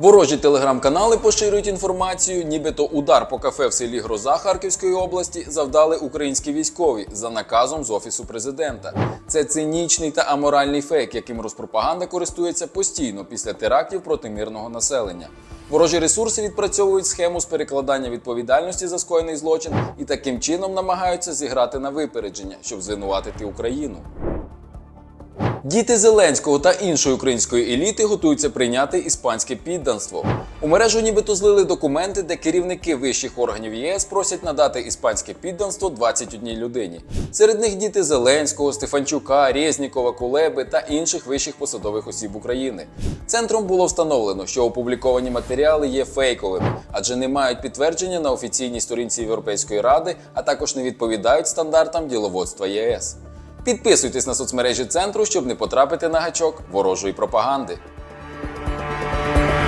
Ворожі телеграм-канали поширюють інформацію, нібито удар по кафе в селі Гроза Харківської області завдали українські військові за наказом з офісу президента. Це цинічний та аморальний фейк, яким Роспропаганда користується постійно після терактів проти мирного населення. Ворожі ресурси відпрацьовують схему з перекладання відповідальності за скоєний злочин і таким чином намагаються зіграти на випередження, щоб звинуватити Україну. Діти Зеленського та іншої української еліти готуються прийняти іспанське підданство. У мережу нібито злили документи, де керівники вищих органів ЄС просять надати іспанське підданство 21 людині. Серед них діти Зеленського, Стефанчука, Резнікова, Кулеби та інших вищих посадових осіб України. Центром було встановлено, що опубліковані матеріали є фейковими, адже не мають підтвердження на офіційній сторінці Європейської ради, а також не відповідають стандартам діловодства ЄС. Підписуйтесь на соцмережі центру, щоб не потрапити на гачок ворожої пропаганди.